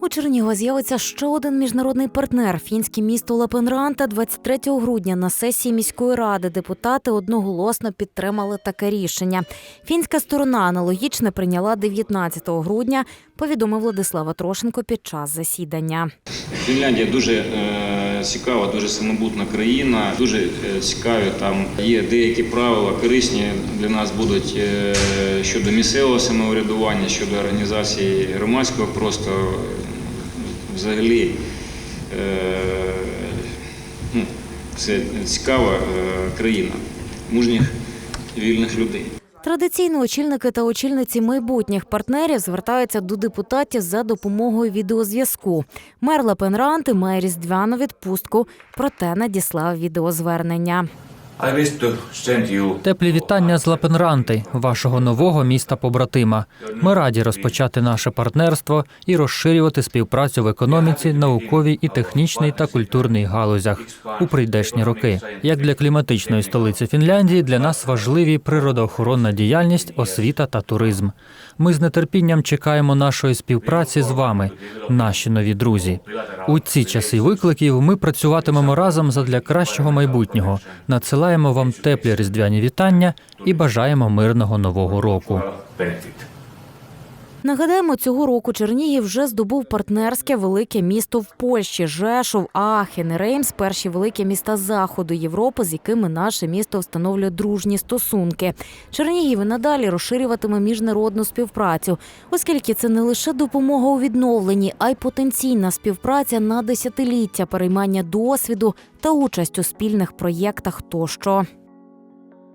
У Чернігові з'явиться ще один міжнародний партнер фінське місто Лапенранта 23 грудня на сесії міської ради депутати одноголосно підтримали таке рішення. Фінська сторона аналогічне прийняла 19 грудня, повідомив Владислава Трошенко під час засідання. Фінляндія дуже е, цікава, дуже самобутна країна. Дуже е, цікаві там є деякі правила корисні для нас будуть е, щодо місцевого самоврядування, щодо організації громадського простору. Взагалі, е, ну, це цікава країна мужніх вільних людей. Традиційно очільники та очільниці майбутніх партнерів звертаються до депутатів за допомогою відеозв'язку. Мер Лапенранти має різдвяну відпустку, проте надіслав відеозвернення. Теплі вітання з Лапенранти, вашого нового міста побратима. Ми раді розпочати наше партнерство і розширювати співпрацю в економіці, науковій і технічній та культурній галузях у прийдешні роки. Як для кліматичної столиці Фінляндії, для нас важливі природоохоронна діяльність, освіта та туризм. Ми з нетерпінням чекаємо нашої співпраці з вами, наші нові друзі. У ці часи викликів ми працюватимемо разом задля кращого майбутнього. Надсилаємо вам теплі різдвяні вітання і бажаємо мирного нового року. Нагадаємо, цього року Чернігів вже здобув партнерське велике місто в Польщі. Жешов, Ахен, Реймс перші великі міста заходу Європи, з якими наше місто встановлює дружні стосунки. Чернігів і надалі розширюватиме міжнародну співпрацю, оскільки це не лише допомога у відновленні, а й потенційна співпраця на десятиліття, переймання досвіду та участь у спільних проєктах тощо.